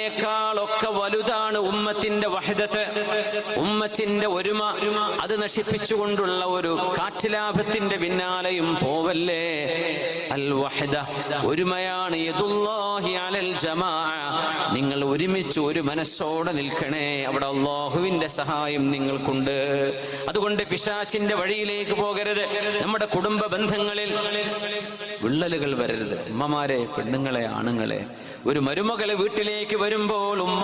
േക്കാളൊക്കെ വലുതാണ് ഉമ്മത്തിന്റെ വഹദത്ത് ഉമ്മത്തിന്റെ ഒരുമ. അത് നശിപ്പിച്ചുകൊണ്ടുള്ള ഒരു കാറ്റിലാഭത്തിന്റെ പിന്നാലെയും പോവല്ലേ? അൽ വഹദ ഒരുമയാണ് അലൽ നിങ്ങൾ ഒരുമിച്ച് ഒരു മനസ്സോടെ നിൽക്കണേ. അവിടെ അള്ളാഹുവിന്റെ സഹായം നിങ്ങൾക്കുണ്ട്. അതുകൊണ്ട് പിശാച്ചിന്റെ വഴിയിലേക്ക് പോകരുത്. നമ്മുടെ കുടുംബ ബന്ധങ്ങളിൽ വിള്ളലുകൾ വരരുത്. ഉമ്മമാരെ പെണ്ണുങ്ങളെ ആണുങ്ങളെ. ഒരു മരുമകളെ വീട്ടിലേക്ക് വരുമ്പോൾ ഉമ്മ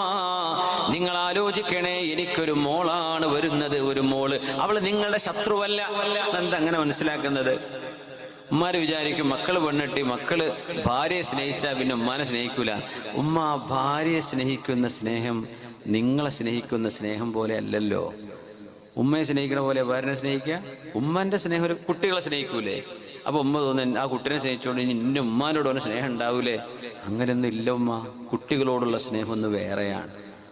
നിങ്ങൾ ആലോചിക്കണേ എനിക്കൊരു മോളാണ് വരുന്നത് ഒരു മോൾ. അവൾ നിങ്ങളുടെ ശത്രുവല്ല. എന്താ അങ്ങനെ മനസ്സിലാക്കുന്നത്? ഉമ്മാര് വിചാരിക്കും മക്കൾ പെണ്ണിട്ടി മക്കൾ ഭാര്യയെ സ്നേഹിച്ചാൽ പിന്നെ ഉമ്മാനെ സ്നേഹിക്കൂല. ഉമ്മ ഭാര്യയെ സ്നേഹിക്കുന്ന സ്നേഹം നിങ്ങളെ സ്നേഹിക്കുന്ന സ്നേഹം പോലെ അല്ലല്ലോ. ഉമ്മയെ സ്നേഹിക്കുന്ന പോലെ ഭാര്യനെ സ്നേഹിക്കുക ഉമ്മന്റെ സ്നേഹം ഒരു കുട്ടികളെ സ്നേഹിക്കൂലേ? അപ്പൊ ഉമ്മ തോന്നുന്നു ആ കുട്ടിനെ സ്നേഹിച്ചോണ്ട് ഇനി എന്റെ ഉമ്മാനോട് അവന് സ്നേഹം ഉണ്ടാവൂലേ? അങ്ങനെയൊന്നും ഇല്ല ഉമ്മ. കുട്ടികളോടുള്ള സ്നേഹം ഒന്ന് വേറെയാണ്.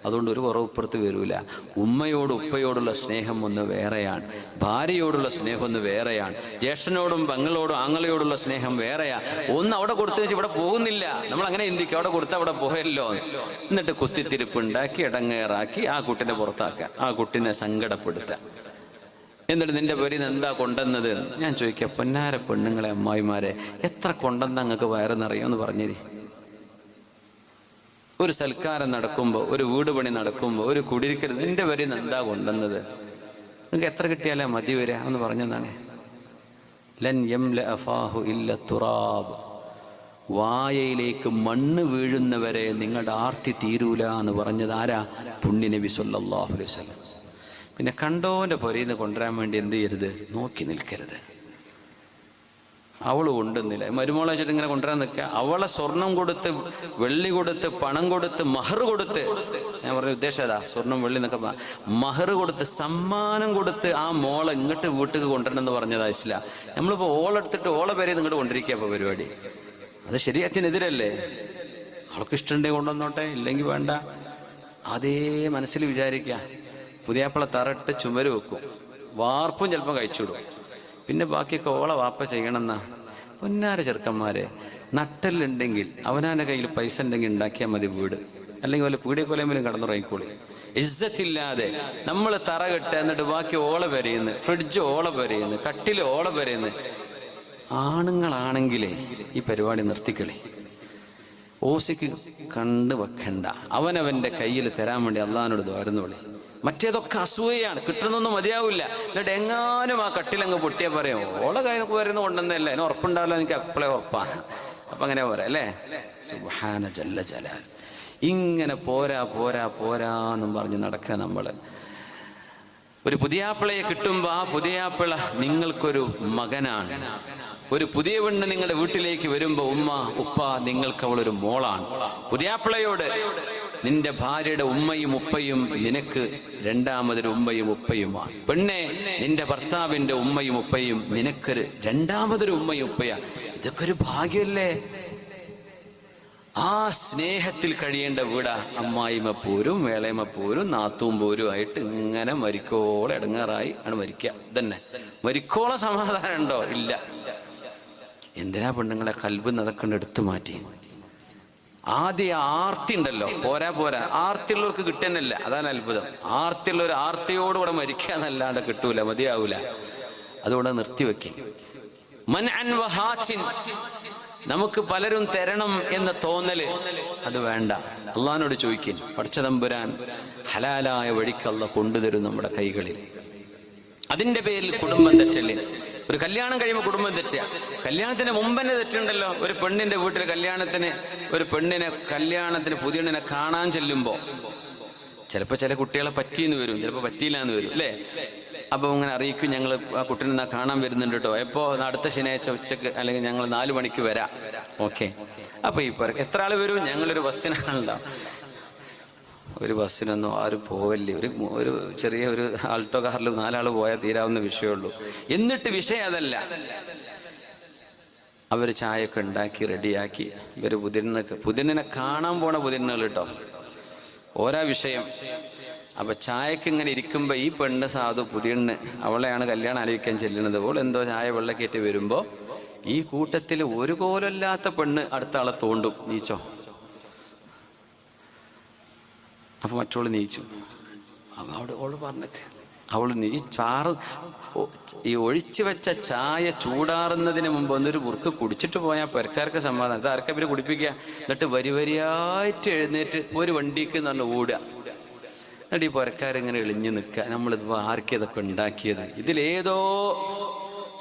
അതുകൊണ്ട് ഒരു കുറവപ്പുറത്ത് വരൂല. ഉമ്മയോട് ഉപ്പയോടുള്ള സ്നേഹം ഒന്ന് വേറെയാണ്. ഭാര്യയോടുള്ള സ്നേഹം ഒന്ന് വേറെയാണ്. ജ്യേഷ്ഠനോടും പെങ്ങളോടും ആങ്ങളയോടുള്ള സ്നേഹം വേറെയാ. ഒന്ന് അവിടെ കൊടുത്തു വെച്ച് ഇവിടെ പോകുന്നില്ല. നമ്മൾ അങ്ങനെ ചിന്തിക്കും അവിടെ കൊടുത്ത് അവിടെ പോയല്ലോ. എന്നിട്ട് കുസ്തിത്തിരിപ്പ് ഉണ്ടാക്കി ഇടങ്ങേറാക്കി ആ കുട്ടിനെ പുറത്താക്കുക ആ കുട്ടിനെ സങ്കടപ്പെടുത്തുക. എന്നിട്ട് നിന്റെ നിന്ന് എന്താ കൊണ്ടുവന്നത്? ഞാൻ ചോദിക്കുക പൊന്നാര പെണ്ണുങ്ങളെ അമ്മായിമാരെ എത്ര കൊണ്ടെന്ന് അങ്ങക്ക് വയറെന്നറിയാമെന്ന് പറഞ്ഞേരി. ഒരു സൽക്കാരം നടക്കുമ്പോൾ ഒരു വീട് പണി നടക്കുമ്പോൾ ഒരു കുടിരിക്കൽ നിന്റെ നിന്ന് എന്താ കൊണ്ടുവന്നത്? നിങ്ങൾക്ക് എത്ര കിട്ടിയാലേ മതി വരിക എന്ന് പറഞ്ഞതാണ് ലൻ യംല അഫാഹു ഇല്ല തുറാബ്. വായയിലേക്ക് മണ്ണ് വീഴുന്നവരെ നിങ്ങളുടെ ആർത്തി തീരൂല എന്ന് പറഞ്ഞത് ആരാ? പുണ്യനബി സല്ലാഹു അലൈഹി വസല്ലം. പിന്നെ കണ്ടോന്റെ പുരയിന്ന് കൊണ്ടുവരാൻ വേണ്ടി എന്ത് ചെയ്യരുത്? നോക്കി നിൽക്കരുത്. അവൾ കൊണ്ടുവന്നില്ല മരുമോളെ വെച്ചിട്ട് ഇങ്ങനെ കൊണ്ടുവരാൻ നിൽക്കുക. അവളെ സ്വർണം കൊടുത്ത് വെള്ളി കൊടുത്ത് പണം കൊടുത്ത് മഹർ കൊടുത്ത്. ഞാൻ പറഞ്ഞ ഉദ്ദേശം അതാ സ്വർണം വെള്ളി എന്നൊക്കെ മഹർ കൊടുത്ത് സമ്മാനം കൊടുത്ത് ആ മോളെ ഇങ്ങോട്ട് വീട്ടിൽ കൊണ്ടുവരണം എന്ന് പറഞ്ഞതാ നമ്മളിപ്പോൾ നമ്മളിപ്പോ ഓളെടുത്തിട്ട് ഓളെ പേരെ ഇങ്ങോട്ട് കൊണ്ടിരിക്കുക അപ്പൊ പരിപാടി. അത് ശരീരത്തിനെതിരല്ലേ അവൾക്ക് ഇഷ്ടമുണ്ടെങ്കിൽ കൊണ്ടുവന്നോട്ടെ ഇല്ലെങ്കിൽ വേണ്ട. അതേ മനസ്സിൽ വിചാരിക്കുക. പുതിയാപ്പിള തറട്ട് ചുമര് വെക്കും. വാർപ്പും ചിലപ്പോൾ കഴിച്ചുവിടും. പിന്നെ ബാക്കിയൊക്കെ ഓളെ വാപ്പ ചെയ്യണമെന്നാ പൊന്നാര ചെറുക്കന്മാരെ നട്ടലുണ്ടെങ്കിൽ അവനാന്റെ കയ്യിൽ പൈസ ഉണ്ടെങ്കിൽ ഉണ്ടാക്കിയാൽ മതി വീട്. അല്ലെങ്കിൽ വല്ല പീടിയ കൊലമിലും കടന്നുറങ്ങിക്കോളി. ഇജ്ജത്തില്ലാതെ നമ്മൾ തറ കെട്ട എന്നിട്ട് ബാക്കി ഓള പെരയുന്നു ഫ്രിഡ്ജ് ഓള പെരയുന്നു കട്ടിൽ ഓള പെരയുന്നു. ആണുങ്ങളാണെങ്കിലേ ഈ പരിപാടി നിർത്തിക്കളി. ഓസിക്ക് കണ്ടു വെക്കണ്ട. അവനവന്റെ കയ്യിൽ തരാൻ വേണ്ടി അള്ളഹാനോട് ദ്വാരുന്നോളി മറ്റേതൊക്കെ അസൂയയാണ്. കിട്ടുന്നൊന്നും മതിയാവില്ല. എന്നിട്ട് എങ്ങാനും ആ കട്ടിലങ്ങ് പൊട്ടിയാ പറയും ഓളെ കൈ വരുന്ന കൊണ്ടുവന്നല്ല അതിന് ഉറപ്പുണ്ടാവില്ല. എനിക്ക് അപ്പളെ ഉറപ്പാണ് അപ്പൊ അങ്ങനെ പോരാ അല്ലേ? സുഹാന ജല്ല ജലാൽ. ഇങ്ങനെ പോരാ പോരാ പോരാ എന്നും പറഞ്ഞ് നടക്കുക നമ്മൾ ഒരു പുതിയാപ്പിളയെ കിട്ടുമ്പോൾ ആ പുതിയാപ്പിള നിങ്ങൾക്കൊരു മകനാണ്. ഒരു പുതിയ പെണ്ണ് നിങ്ങളുടെ വീട്ടിലേക്ക് വരുമ്പോൾ ഉമ്മ ഉപ്പ നിങ്ങൾക്ക് അവളൊരു മോളാണ്. പുതിയാപ്പിളയോട് നിന്റെ ഭാര്യയുടെ ഉമ്മയും ഉപ്പയും നിനക്ക് രണ്ടാമതൊരു ഉമ്മയും ഉപ്പയുമാണ് പെണ്ണെ നിന്റെ ഭർത്താവിന്റെ ഉമ്മയും ഉപ്പയും നിനക്കൊരു രണ്ടാമതൊരു ഉമ്മയും ഉപ്പയാ. ഇതൊക്കെ ഒരു ഭാഗ്യമല്ലേ? ആ സ്നേഹത്തിൽ കഴിയേണ്ട വീട. അമ്മായിമ്മ പോരും വേളയമ്മ പോരും നാത്തും പോരും ആയിട്ട് ഇങ്ങനെ മരിക്കോളെ ഇടങ്ങാറായി ആണ് മരിക്കുക ഇതന്നെ. മരിക്കോളെ സമാധാനം ഉണ്ടോ? ഇല്ല. എന്തിനാ പെണ്ണുങ്ങളെ കൽബ് നടക്കണ്ട് എടുത്തു മാറ്റി? ആദ്യ ആർത്തി ഉണ്ടല്ലോ. പോരാ പോരാ. ആർത്തിയുള്ളവർക്ക് കിട്ടുന്നല്ല അതാണ് അത്ഭുതം. ആർത്തിയുള്ള ഒരു ആർത്തിയോടുകൂടെ മരിക്കുക എന്നല്ലാണ്ട് കിട്ടൂല മതിയാവൂല. അതുകൊണ്ട് നിർത്തിവെക്കും മൻ നമുക്ക് പലരും തരണം എന്ന തോന്നൽ. അത് വേണ്ട. അള്ളഹാനോട് ചോദിക്കും. പഠിച്ചതമ്പുരാൻ ഹലാലായ വഴിക്കല്ല കൊണ്ടുതരും നമ്മുടെ കൈകളിൽ. അതിന്റെ പേരിൽ കുടുംബം തെറ്റല്ലേ? ഒരു കല്യാണം കഴിയുമ്പോൾ കുടുംബം തെറ്റുക കല്യാണത്തിന് മുമ്പ് തന്നെ തെറ്റുണ്ടല്ലോ. ഒരു പെണ്ണിന്റെ വീട്ടിൽ കല്യാണത്തിന് ഒരു പെണ്ണിനെ കല്യാണത്തിന് പുതിയണ്ണിനെ കാണാൻ ചെല്ലുമ്പോ ചിലപ്പോൾ ചില കുട്ടികളെ പറ്റിയെന്ന് വരും. ചിലപ്പോൾ പറ്റിയില്ല എന്ന് വരും അല്ലേ? അപ്പോൾ ഇങ്ങനെ അറിയിക്കും ഞങ്ങൾ ആ കുട്ടിനെ എന്നാ കാണാൻ വരുന്നുണ്ട് കേട്ടോ എപ്പോൾ അടുത്ത ശനിയാഴ്ച ഉച്ചയ്ക്ക് അല്ലെങ്കിൽ ഞങ്ങൾ നാല് മണിക്ക് വരാം. ഓക്കെ. അപ്പോൾ ഇപ്പൊ എത്ര ആൾ വരും? ഞങ്ങളൊരു ബസ്സിനാണുണ്ടാവും ഒരു ബസ്സിനൊന്നും ആരും പോകല്ലേ ഒരു ഒരു ചെറിയ ഒരു ആൾട്ടോ കാറിൽ നാലാൾ പോയാൽ തീരാവുന്ന വിഷയമുള്ളൂ. എന്നിട്ട് വിഷയം അതല്ല. അവർ ചായയൊക്കെ ഉണ്ടാക്കി റെഡിയാക്കി. ഇവർ പുതിനൊക്കെ പുതിനെ കാണാൻ പോണ പുതിനുകൾ കേട്ടോ ഓരോ വിഷയം. അപ്പൊ ചായക്ക് ഇങ്ങനെ ഇരിക്കുമ്പോ ഈ പെണ്ണ് സാധു പുതിയണ്ണ് അവളെയാണ് കല്യാണം ആലോചിക്കാൻ ചെല്ലുന്നത്. അപ്പോൾ എന്തോ ചായ വെള്ളക്കേറ്റ് വരുമ്പോ ഈ കൂട്ടത്തിൽ ഒരു കോലല്ലാത്ത പെണ്ണ് അടുത്ത ആളെ തോണ്ടും. നീച്ചോ? അപ്പൊ മറ്റോൾ നീച്ചു അവിടെ ഓൾ പറഞ്ഞേക്ക് അവൾ നീ ചാറ് ഈ ഒഴിച്ചു വെച്ച ചായ ചൂടാറുന്നതിന് മുമ്പ് ഒന്നൊരു മുറുക്ക് കുടിച്ചിട്ട് പോയാൽ പെരക്കാർക്ക് സമാധാനം. ആർക്കെ ആർക്കാ പിന്നെ കുടിപ്പിക്കുക എന്നിട്ട് വരി വരിയായിട്ട് എഴുന്നേറ്റ് ഒരു വണ്ടിക്ക് നല്ല ഓടുക. എന്നിട്ട് ഈ പുരക്കാരിങ്ങനെ എളിഞ്ഞു നിൽക്കുക. നമ്മളിത് ആർക്കിതൊക്കെ ഇതൊക്കെ ഉണ്ടാക്കിയത്. ഇതിലേതോ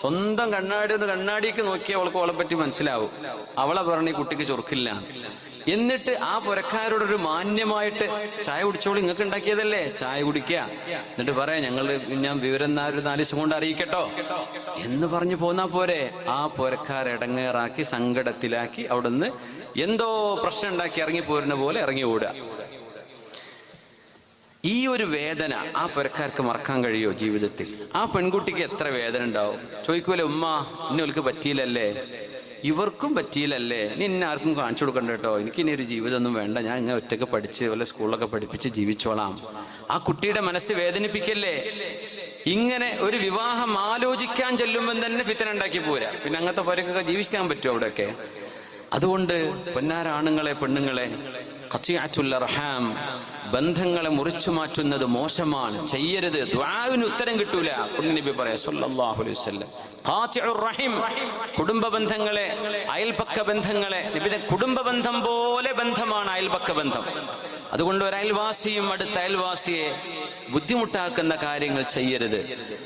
സ്വന്തം കണ്ണാടി ഒന്ന് കണ്ണാടിക്ക് നോക്കിയാൽ അവൾക്ക് അവളെ പറ്റി മനസ്സിലാവും. അവളെ പറഞ്ഞ ഈ കുട്ടിക്ക് ചൊറുക്കില്ല. എന്നിട്ട് ആ പുരക്കാരോട് ഒരു മാന്യമായിട്ട് ചായ കുടിച്ചോളൂ. നിങ്ങൾക്ക് ഉണ്ടാക്കിയതല്ലേ? ചായ കുടിക്കുക എന്നിട്ട് പറയാം ഞങ്ങൾ ഞാൻ വിവരം ഒരു നാല് ദിവസം കൊണ്ട് അറിയിക്കട്ടോ. എന്ന് പറഞ്ഞു പോന്നാ പോരെ. ആ പുരക്കാരടങ്ങേറാക്കി സങ്കടത്തിലാക്കി അവിടുന്ന് എന്തോ പ്രശ്നം ഉണ്ടാക്കി ഇറങ്ങി പോരുന്ന പോലെ ഇറങ്ങി ഓടുക. ഈ ഒരു വേദന ആ പുരക്കാർക്ക് മറക്കാൻ കഴിയോ ജീവിതത്തിൽ? ആ പെൺകുട്ടിക്ക് എത്ര വേദന ഉണ്ടാവും? ചോദിക്കൂലെ ഉമ്മ ഇന്നൊൽക്ക് പറ്റിയില്ലല്ലേ? ഇവർക്കും പറ്റിയില്ലല്ലേ? ഇനി ഇന്ന ആർക്കും കാണിച്ചു കൊടുക്കണ്ട കേട്ടോ. എനിക്ക് ഇനി ഒരു ജീവിതമൊന്നും വേണ്ട. ഞാൻ ഇങ്ങനെ ഒറ്റയ്ക്ക് പഠിച്ച് വല്ല സ്കൂളിലൊക്കെ പഠിപ്പിച്ച് ജീവിച്ചോളാം. ആ കുട്ടിയുടെ മനസ്സ് വേദനിപ്പിക്കല്ലേ? ഇങ്ങനെ ഒരു വിവാഹം ആലോചിക്കാൻ ചെല്ലുമ്പോൾ തന്നെ ഫിത്തന ഉണ്ടാക്കി പോരാ. പിന്നെ അങ്ങനത്തെ പോരൊക്കെ ജീവിക്കാൻ പറ്റുമോ അവിടെയൊക്കെ. അതുകൊണ്ട് പൊന്നാരാണുങ്ങളെ പെണ്ണുങ്ങളെ അർഹാം ബന്ധങ്ങളെ മുറിച്ചു മാറ്റുന്നത് മോശമാണ്. ചെയ്യരുത്. ദ്വാവിന് ഉത്തരം കിട്ടൂല. നബി പറയാ സല്ലല്ലാഹു അലൈഹി വസല്ലം. ഖാതിഉർ റഹിം. കുടുംബ ബന്ധങ്ങളെ അയൽപക്ക ബന്ധങ്ങളെ നബിയുടെ കുടുംബ ബന്ധം പോലെ ബന്ധമാണ് അയൽപക്ക ബന്ധം. അതുകൊണ്ട് ഒരു അയൽവാസിയും അടുത്ത അയൽവാസിയെ ബുദ്ധിമുട്ടാക്കുന്ന കാര്യങ്ങൾ ചെയ്യരുത്.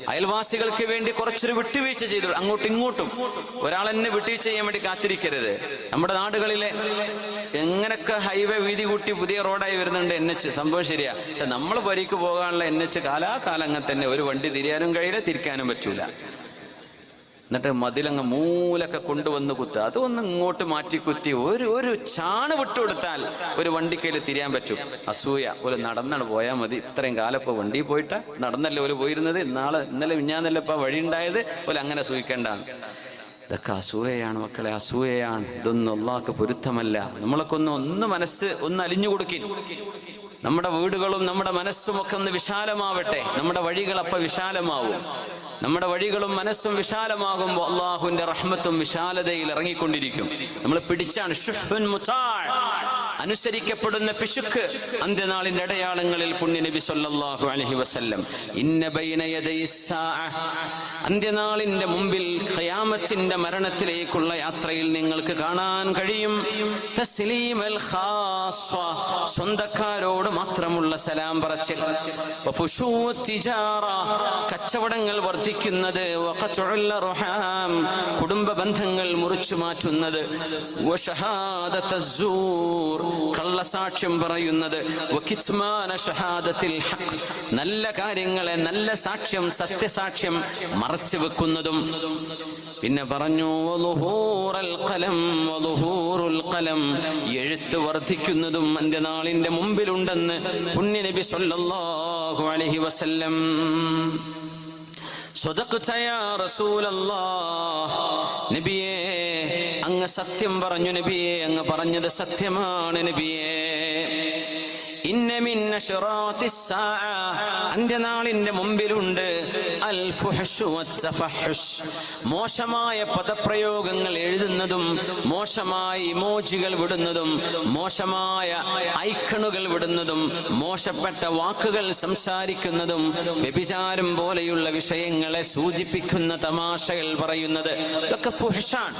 അയൽവാസികൾക്ക് വേണ്ടി കുറച്ചൊരു വിട്ടുവീഴ്ച ചെയ്തു. അങ്ങോട്ടും ഇങ്ങോട്ടും ഒരാൾ എന്നെ വിട്ടുവീഴ്ച ചെയ്യാൻ വേണ്ടി കാത്തിരിക്കരുത്. നമ്മുടെ നാടുകളിലെ എങ്ങനെയൊക്കെ ഹൈവേ വീതി കൂട്ടി പുതിയ റോഡായി വരുന്നുണ്ട് എൻ എച്ച്. സംഭവം ശരിയാ. പക്ഷെ നമ്മൾ പരിക്ക് പോകാനുള്ള എൻ എച്ച് കാലാകാലം അങ്ങനെ തന്നെ. ഒരു വണ്ടി തിരിയാനും കഴിയില്ല തിരിക്കാനും പറ്റൂല. എന്നിട്ട് മതിലങ്ങ് മൂലൊക്കെ കൊണ്ടുവന്ന് കുത്തുക അതൊന്ന് ഇങ്ങോട്ട് മാറ്റി കുത്തി ഒരു ഒരു ചാണ് വിട്ടുകൊടുത്താൽ ഒരു വണ്ടിക്കയിൽ തിരിയാൻ പറ്റും. അസൂയ. ഒരു നടന്നാണ് പോയാൽ മതി. ഇത്രയും കാലം ഇപ്പോൾ വണ്ടി പോയിട്ട്. നടന്നല്ലേ ഒരു പോയിരുന്നത്? നാളെ ഇന്നലെ മിഞ്ഞാന്നല്ലേ ഇപ്പം വഴി ഉണ്ടായത്? പോലെ അങ്ങനെ സൂഹിക്കേണ്ടാണ് ഇതൊക്കെ അസൂയയാണ് മക്കളെ. അസൂയയാണ്. ഇതൊന്നും ഒള്ളാക്ക് പൊരുത്തമല്ല. നമ്മളൊക്കെ ഒന്ന് ഒന്ന് മനസ്സ് ഒന്ന് അലിഞ്ഞു കൊടുക്കി നമ്മുടെ വീടുകളും നമ്മുടെ മനസ്സും ഒക്കെ ഒന്ന് വിശാലമാവട്ടെ. നമ്മുടെ വഴികൾ വിശാലമാവും. നമ്മുടെ വഴികളും മനസ്സും വിശാലമാകുമ്പോൾ അള്ളാഹുവിന്റെ റഹ്മത്തും വിശാലതയിൽ ഇറങ്ങിക്കൊണ്ടിരിക്കും നമ്മൾ പിടിച്ചാണ്. അനുസരിക്കപ്പെടുന്ന പിശുക്ക് അന്ത്യനാളിന്റെ അടയാളങ്ങളിൽ പുണ്യനബി സല്ലല്ലാഹു അലഹി വസ്ല്ലം. അന്ത്യനാളിന്റെ മുമ്പിൽ ഖയാമത്തിന്റെ മരണത്തിലേക്കുള്ള യാത്രയിൽ നിങ്ങൾക്ക് കാണാൻ കഴിയും. സ്വന്തക്കാരോട് മാത്രമുള്ള സലാം പറച്ചിൽ. കച്ചവടങ്ങൾ വർദ്ധിക്കുന്നത്. കുടുംബ ബന്ധങ്ങൾ മുറിച്ചു മാറ്റുന്നത്. കള്ളസാക്ഷ്യം പറയുന്നത്. നല്ല കാര്യങ്ങളെ നല്ല സാക്ഷ്യം സത്യസാക്ഷ്യം മറച്ചു വെക്കുന്നതും പിന്നെ പറഞ്ഞു കലം. എഴുത്ത് വർദ്ധിക്കുന്നതും അന്ത്യനാളിന്റെ മുമ്പിലുണ്ടെന്ന് പുണ്യനബി സല്ലല്ലാഹു അലൈഹി വസല്ലം സ്വതക്ത യാ റസൂലല്ലാ നബിയേ സത്യം പറഞ്ഞു നബിയെ അങ്ങ് പറഞ്ഞത് സത്യമാണ് നബിയേ. അന്ത്യനാളിന്റെ മുമ്പിലുണ്ട്. മോശമായ പദപ്രയോഗങ്ങൾ എഴുതുന്നതും മോശമായ ഇമോജികൾ വിടുന്നതും മോശമായ ഐക്കണുകൾ വിടുന്നതും മോശപ്പെട്ട വാക്കുകൾ സംസാരിക്കുന്നതും വ്യഭിചാരം പോലെയുള്ള വിഷയങ്ങളെ സൂചിപ്പിക്കുന്ന തമാശകൾ പറയുന്നത് ഇതൊക്കെ ഫുഹഷാണ്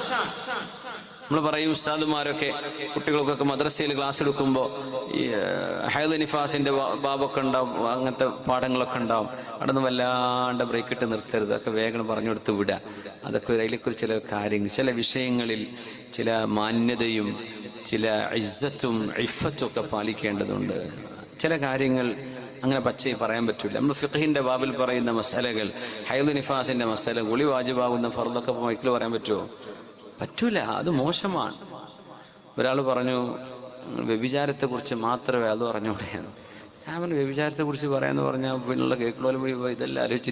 നമ്മൾ പറയും ഉസ്താദുമാരൊക്കെ കുട്ടികൾക്കൊക്കെ മദ്രസയിൽ ക്ലാസ് എടുക്കുമ്പോൾ ഹൈദ് നിഫാസിന്റെ ബാ- ബാബൊക്കെ ഉണ്ടാവും അങ്ങനത്തെ പാഠങ്ങളൊക്കെ ഉണ്ടാവും. അവിടെ നിന്ന് വല്ലാണ്ട് ബ്രേക്ക് ഇട്ട് നിർത്തരുത്. അതൊക്കെ വേഗം പറഞ്ഞു കൊടുത്ത് വിടുക. അതൊക്കെ അതിലേക്കൊരു ചില കാര്യങ്ങൾ ചില വിഷയങ്ങളിൽ ചില മാന്യതയും ചില ഇസ്സത്തും ഇഫത്തും ഒക്കെ പാലിക്കേണ്ടതുണ്ട്. ചില കാര്യങ്ങൾ അങ്ങനെ പച്ചയെ പറയാൻ പറ്റില്ല നമ്മൾ ഫിഖഹിന്റെ ബാബിൽ പറയുന്ന മസാലകൾ ഹൈദ് നിഫാസിന്റെ മസാല ഗുളി വാജിബാകുന്ന ഫർദൊക്കെ മൈക്കിൽ പറയാൻ പറ്റുമോ പറ്റൂല അത് മോശമാണ്. ഒരാൾ പറഞ്ഞു വ്യഭിചാരത്തെ കുറിച്ച് മാത്രമേ അത് പറഞ്ഞൂടെ. ഞാൻ പറഞ്ഞു വ്യഭിചാരത്തെ കുറിച്ച് പറയാന്ന് പറഞ്ഞാൽ പിന്നുള്ള കേൾക്കണോലും ഇതെല്ലാം ആലോചിച്ച്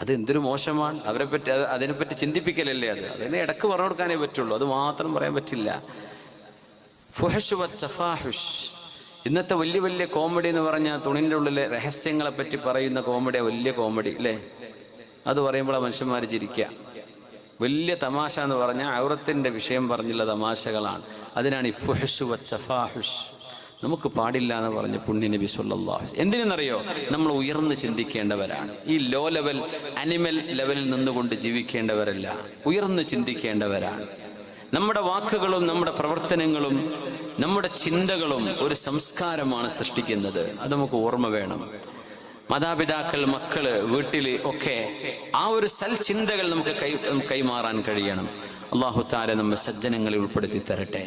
അത് എന്തൊരു മോശമാണ്. അവരെ പറ്റി അത് അതിനെപ്പറ്റി ചിന്തിപ്പിക്കലല്ലേ അത്? അതിനെ ഇടയ്ക്ക് പറഞ്ഞു കൊടുക്കാനേ പറ്റുള്ളൂ. അത് മാത്രം പറയാൻ പറ്റില്ല. ഫുഹഷ് വ തഫാഹുഷ്. ഇന്നത്തെ വലിയ വലിയ കോമഡി എന്ന് പറഞ്ഞാൽ തുണിന്റെ ഉള്ളിലെ രഹസ്യങ്ങളെ പറ്റി പറയുന്ന കോമഡിയാണ് വലിയ കോമഡി അല്ലേ? അത് പറയുമ്പോൾ മനുഷ്യന്മാർ ചിരിക്കുക വലിയ തമാശ എന്ന് പറഞ്ഞാൽ ഔറത്തിന്റെ വിഷയം പറഞ്ഞുള്ള തമാശകളാണ്. അതിനാണ് ഈ ഫുഹഷ് വച്ചഫാഹുഷ് നമുക്ക് പാടില്ല എന്ന് പറഞ്ഞ പുണ്യ നബി സല്ലല്ലാഹു എന്തിനെന്നറിയോ? നമ്മൾ ഉയർന്ന് ചിന്തിക്കേണ്ടവരാണ്. ഈ ലോ ലെവൽ അനിമൽ ലെവലിൽ നിന്നുകൊണ്ട് ജീവിക്കേണ്ടവരല്ല. ഉയർന്ന് ചിന്തിക്കേണ്ടവരാണ്. നമ്മുടെ വാക്കുകളും നമ്മുടെ പ്രവർത്തനങ്ങളും നമ്മുടെ ചിന്തകളും ഒരു സംസ്കാരമാണ് സൃഷ്ടിക്കുന്നത്. അത് നമുക്ക് ഓർമ്മ വേണം. മാതാപിതാക്കൾ മക്കൾ വീട്ടിൽ ഒക്കെ ആ ഒരു സൽചിന്തകൾ നമുക്ക് കൈ കൈമാറാൻ കഴിയണം. അള്ളാഹു താര നമ്മെ സജ്ജനങ്ങളെ ഉൾപ്പെടുത്തി തരട്ടെ.